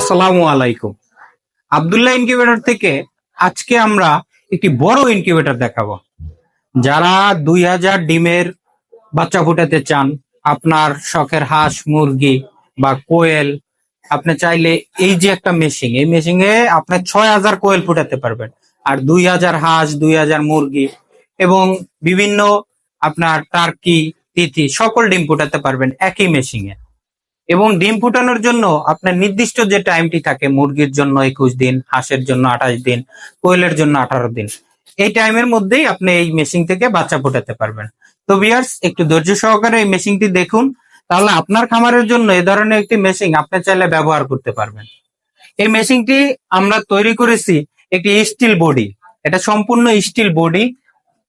আসসালামু আলাইকুম। আবদুল্লাহ ইনকিউবেটর থেকে আজকে আমরা একটি বড় ইনকিউবেটর দেখাবো। যারা দুই হাজার ডিমের বাচ্চা ফুটাতে চান, আপনার শখের হাঁস, মুরগি বা কোয়েল, আপনি চাইলে এই যে একটা মেশিন এই মেশিনে আপনি ছয় হাজার কোয়েল ফুটাতে পারবেন। আর দুই হাজার হাঁস, দুই হাজার মুরগি এবং বিভিন্ন আপনার টার্কি তিথি সকল ডিম ফুটাতে পারবেন একই মেশিনে এবং ডিম ফুটানোর জন্য আপনার নির্দিষ্ট যে টাইমটি থাকে, মুরগির জন্য একুশ দিন, হাঁসের জন্য আঠাশ দিন, কোয়েলের জন্য আঠারো দিন, এই টাইমের মধ্যেই আপনি এই মেশিন থেকে বাচ্চা ফোটাতে পারবেন। তো বিয়ার্স একটু ধৈর্য সহকারে এই মেশিনটি দেখুন, তাহলে আপনার খামারের জন্য এই ধরনের একটি মেশিন আপনি চাইলে ব্যবহার করতে পারবেন। এই মেশিনটি আমরা তৈরি করেছি একটি স্টিল বডি এটা সম্পূর্ণ স্টিল বডি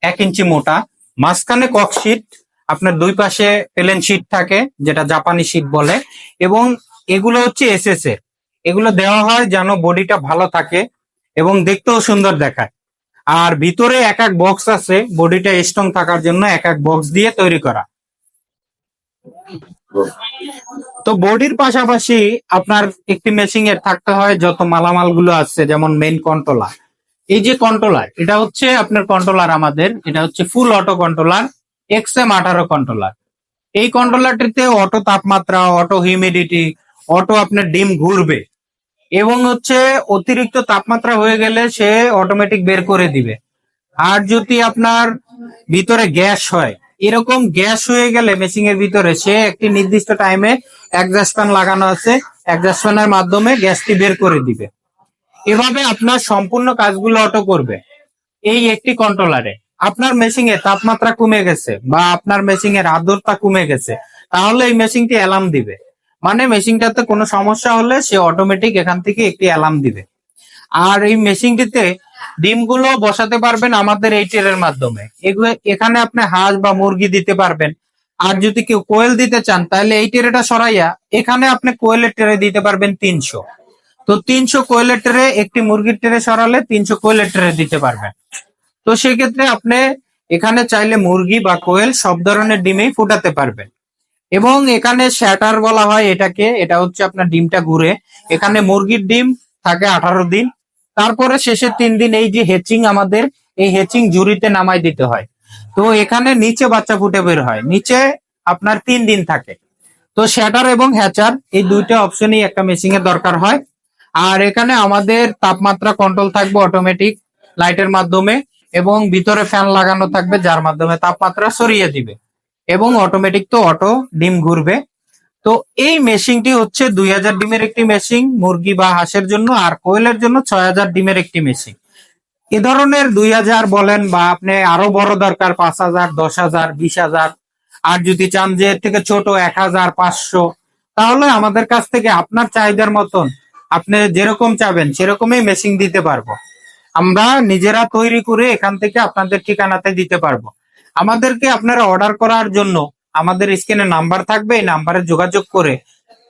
এক ইঞ্চি মোটা, মাঝখানে ককশিট আপনার দুই পাশে প্লেন শিট থাকে, যেটা জাপানি শিট বলে, এবং এগুলো হচ্ছে এসএস এর এগুলো দেওয়া হয় যেন বডিটা ভালো থাকে এবং দেখতেও সুন্দর দেখায়। আর ভিতরে এক এক বক্স আছে, বডিটা স্ট্রং থাকার জন্য এক এক বক্স দিয়ে তৈরি করা। তো বডির পাশাপাশি আপনার একটি মেশিং এর থাকতে হয় যত মালামালগুলো আছে, যেমন মেইন কন্ট্রোলার এই যে কন্ট্রোলার এটা হচ্ছে আপনার কন্ট্রোলার আমাদের, এটা হচ্ছে full auto controller X M আঠারো কন্ট্রোলার এই কন্ট্রোলারটিতে অটো তাপমাত্রা অটো হিউমিডিটি অটো আপনার ডিম ঘুরবে এবং হচ্ছে অতিরিক্ত তাপমাত্রা হয়ে গেলে সে অটোমেটিক বের করে দিবে। আর যদি আপনার ভিতরে গ্যাস হয়, এরকম গ্যাস হয়ে গেলে মেশিং এর ভিতরে সে একটি নির্দিষ্ট টাইমে ফ্যান লাগানো আছে ফ্যানের মাধ্যমে গ্যাসটি বের করে দিবে। এভাবে আপনার সম্পূর্ণ কাজগুলো অটো করবে। এই একটি কন্ট্রোলারে আপনার মেশিং এর তাপমাত্রা কমে গেছে বা আপনার মেশিং এর আর্দ্রতা কমে গেছে, তাহলে এই মেশিনটি অ্যালার্ম দিবে। মানে মেশিনটাতে কোনো সমস্যা হলে সে অটোমেটিক এখান থেকে একটি অ্যালার্ম দিবে। আর এই মেশিনটিতে ডিমগুলো বসাতে পারবেন আমাদের এই টেরের মাধ্যমে। এখানে আপনি হাঁস বা মুরগি দিতে পারবেন। আর যদি কেউ কোয়েল দিতে চান, তাহলে এই টেরেটা সরাইয়া এখানে আপনি কোয়েলের টেরে দিতে পারবেন তিনশো। তো তিনশো কোয়েলের টেরে একটি মুরগির টেরে সরালে তিনশো কোয়েলের টেরে দিতে পারবেন। তো সেক্ষেত্রে আপনি এখানে চাইলে মুরগি বা কোয়েল সব ধরনের ডিমেই ফুটাতে পারবেন। এবং এখানে শ্যাটার বলা হয় এটাকে, এটা হচ্ছে আপনার ডিমটা ঘুরে এখানে মুরগির ডিম থাকে আঠারো দিন। তারপরে শেষের তিন দিন এই যে হেচিং আমাদের, এই হেচিং জুড়িতে নামাই দিতে হয়। তো এখানে নিচে বাচ্চা ফুটে বের হয়। নিচে আপনার তিন দিন থাকে। তো শ্যাটার এবং হ্যাচার, এই দুইটা অপশনই একটা মেশিং এর দরকার হয়। আর এখানে আমাদের তাপমাত্রা কন্ট্রোল থাকবে অটোমেটিক লাইটের মাধ্যমে। এবং ভিতরে ফ্যান লাগানো থাকবে, যার মাধ্যমে তাপমাত্রা সরিয়ে দিবে। এবং অটোমেটিক তো অটো ডিম ঘুরবে। তো এই মেশিনটি হচ্ছে দুই হাজার ডিমের একটি মেশিন মুরগি বা হাঁসের জন্য, আর কোয়েলের জন্য ছয় হাজার ডিমের একটি মেশিন এ ধরনের দুই হাজার বলেন বা আপনি আরও বড় দরকার, পাঁচ হাজার, দশ হাজার, বিশ হাজার। আর যদি চান যে এর থেকে ছোট, এক হাজার, পাঁচশো, তাহলে আমাদের কাছ থেকে আপনার চাহিদার মতন আপনি যেরকম চাবেন, সেরকমই মেশিন দিতে পারব। আমরা নিজেরা তৈরি করে এখান থেকে আপনাদের ঠিকানাতে দিতে পারব। আমাদেরকে আপনারা অর্ডার করার জন্য আমাদের স্ক্রিনে নাম্বার থাকবে, এই নাম্বারে যোগাযোগ করে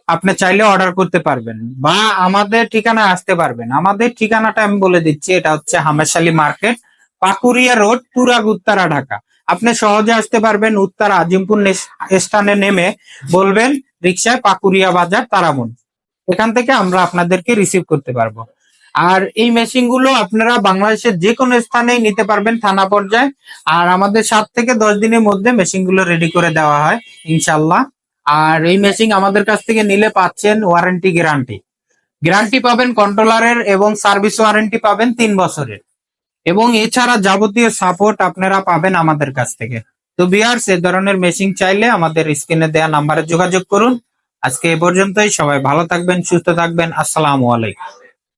আপনি চাইলে অর্ডার করতে পারবেন বা আমাদের ঠিকানা আসতে পারবেন। আমাদের ঠিকানাটা আমি বলে দিচ্ছি, এটা হচ্ছে হামেশালী মার্কেট পাকুরিয়া রোড, তুরাগ, উত্তরা, ঢাকা। আপনি সহজে আসতে পারবেন উত্তরা, আজিমপুর স্থানে নেমে বলবেন, রিক্সায় পাকুরিয়া বাজার, তারামুন। এখান থেকে আমরা আপনাদেরকে রিসিভ করতে পারব। আর এই মেশিনগুলো আপনারা বাংলাদেশের যে কোনো স্থানেই নিতে পারবেন থানা পর্যায়ে। আর আমাদের সাত থেকে দশ দিনের মধ্যে মেশিনগুলো রেডি করে দেওয়া হয় ইনশাল্লাহ আর এই মেশিন আমাদের কাছ থেকে নিলে পাচ্ছেন ওয়ারেন্টি গ্যারান্টি গ্যারান্টি পাবেন কন্ট্রোলারের এবং সার্ভিস ওয়ারেন্টি পাবেন তিন বছরের। এবং এছাড়া যাবতীয় সাপোর্ট আপনারা পাবেন আমাদের কাছ থেকে। তো বিয়ার্স এ ধরনের মেশিন চাইলে আমাদের স্ক্রিনে দেওয়া নাম্বারে যোগাযোগ করুন। আজকে এ পর্যন্তই, সবাই ভালো থাকবেন, সুস্থ থাকবেন, আসসালামু আলাইকুম।